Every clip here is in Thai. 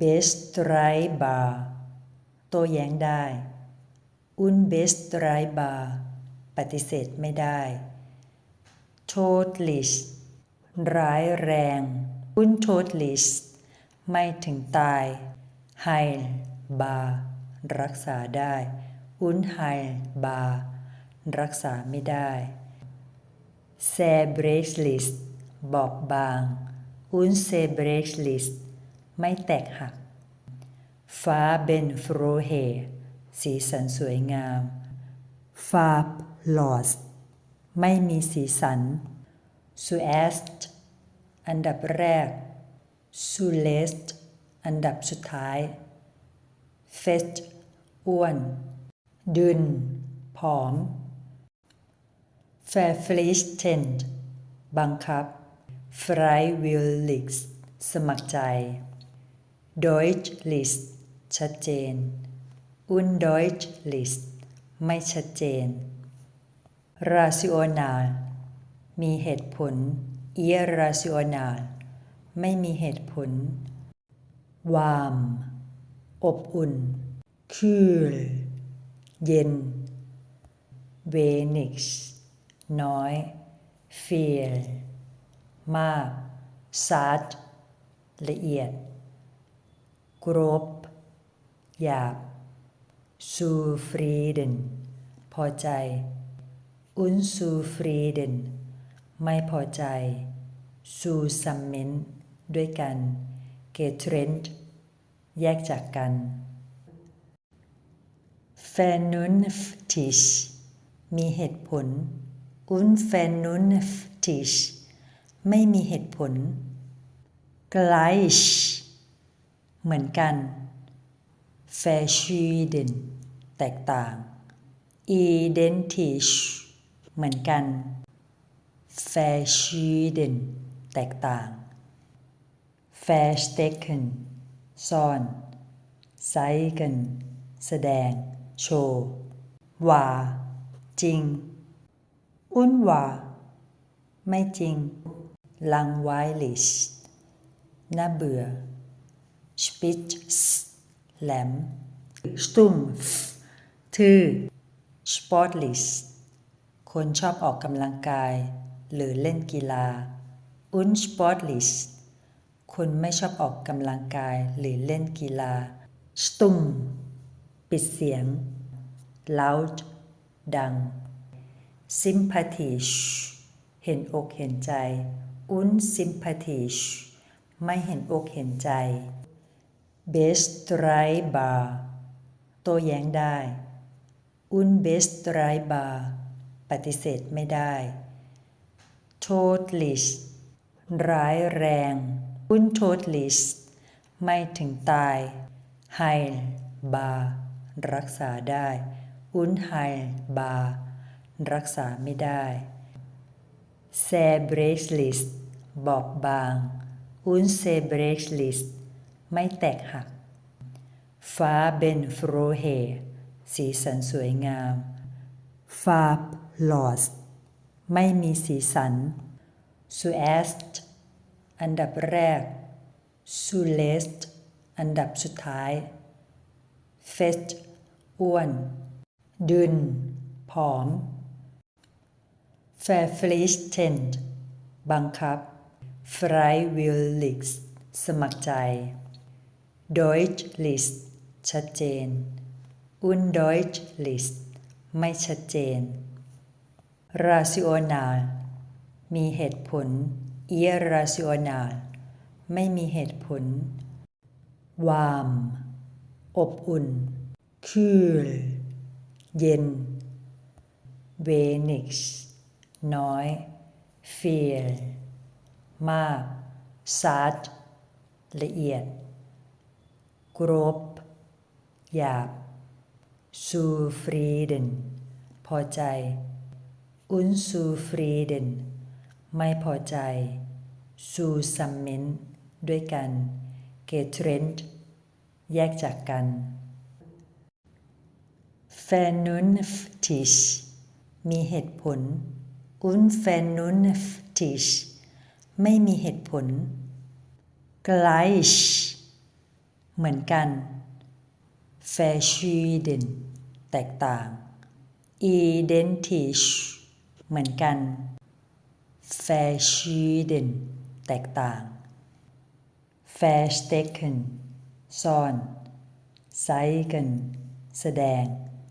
bestreitbar โต้แย้งได้ unbestreitbar ปฏิเสธไม่ได้ totally ร้ายแรง untotally ไม่ถึงตาย heilbar รักษาได้ unheilbar รักษาไม่ได้ zerbrechlich บอบบาง unzerbrechlich ไม่แตกหัก ฟ้าเบนฟโรเฮสีสันสวยงามฟาบลอส ไม่มีสีสันซูเอสต์อันดับแรกซูเลสต์อันดับสุดท้ายเฟสอ้วน ดึน ผอมแฟรฟลิชเทนบังคับฟรายวิลลิกสมัครใจ Deutlich ชัดเจน undeutlich ไม่ชัดเจน rational มีเหตุผล irrational ไม่มีเหตุผล warm อบอุ่น kühl เย็น wenig น้อย viel มาก satt ละเอียด กรบหยาบ zufrieden พอใจ unzufrieden ไม่พอใจ zusammen ด้วยกัน getrennt แยกจากกัน vernünftig มีเหตุผล unvernünftig ไม่มีเหตุผล gleich เหมือนกันแฟชีเดนแตกต่าง identisch เหมือนกัน verschieden แตกต่าง verstecken ซ่อน zeigen แสดง โชว์ว่าจริงอุ่นว่าไม่จริง langweilig น่าเบื่อ spitz แหลม stumpf ทื่อ sportlich คนชอบออกกำลังกาย หรือเล่นกีฬา unsportlich คนไม่ชอบออกกำลังกายหรือเล่นกีฬา stumm ปิดเสียง loud ดัง sympathisch เห็นอกเห็นใจ unsympathisch ไม่เห็นอกเห็นใจ bestreitbar โต้แย้งได้ unbestreitbar ปฏิเสธไม่ได้ totally ร้ายแรง untotally ไม่ถึงตาย heilbar รักษาได้ unheilbar รักษาไม่ได้ zerbrechlich บอบบาง unzerbrechlich ไม่แตกหัก ฟ้าเบนฟโรเฮสีสันสวยงาม ฟาบลอสไม่มีสีสันซูเอสต์อันดับแรกซูเลสต์อันดับสุดท้ายเฟสอ้วน ดึน ผอมแฟรฟลิชเทนบังคับฟรายวิลลิกสมัครใจ Deutlich ชัดเจน undeutlich ไม่ชัดเจน rational มีเหตุผล irrational ไม่มีเหตุผล warm อบอุ่น kühl เย็น wenig น้อย viel มาก satt ละเอียด กรบหยาบ zufrieden พอใจ unzufrieden ไม่พอใจ zusammen ด้วยกัน getrennt แยกจากกัน vernünftig มีเหตุผล unvernünftig ไม่มีเหตุผล gleich เหมือนกัน verschieden แตกต่าง identisch เหมือนกัน verschieden แตกต่าง verstecken ซ่อน zeigen แสดง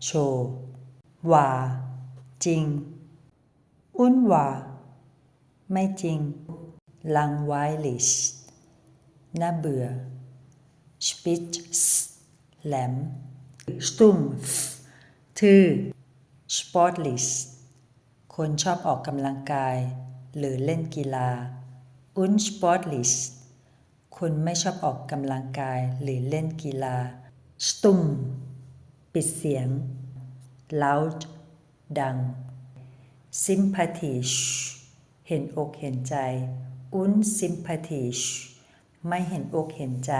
โชว์ว่าจริง unwahr ไม่จริง langweilig น่าเบื่อ spitz แหลม stumpf ทื่อ sportlich คนชอบออกกำลังกาย หรือเล่นกีฬา unsportlich คนไม่ชอบออกกำลังกายหรือเล่นกีฬา stumm ปิดเสียง laut ดัง sympathisch เห็นอกเห็นใจ unsympathisch ไม่เห็นอกเห็นใจ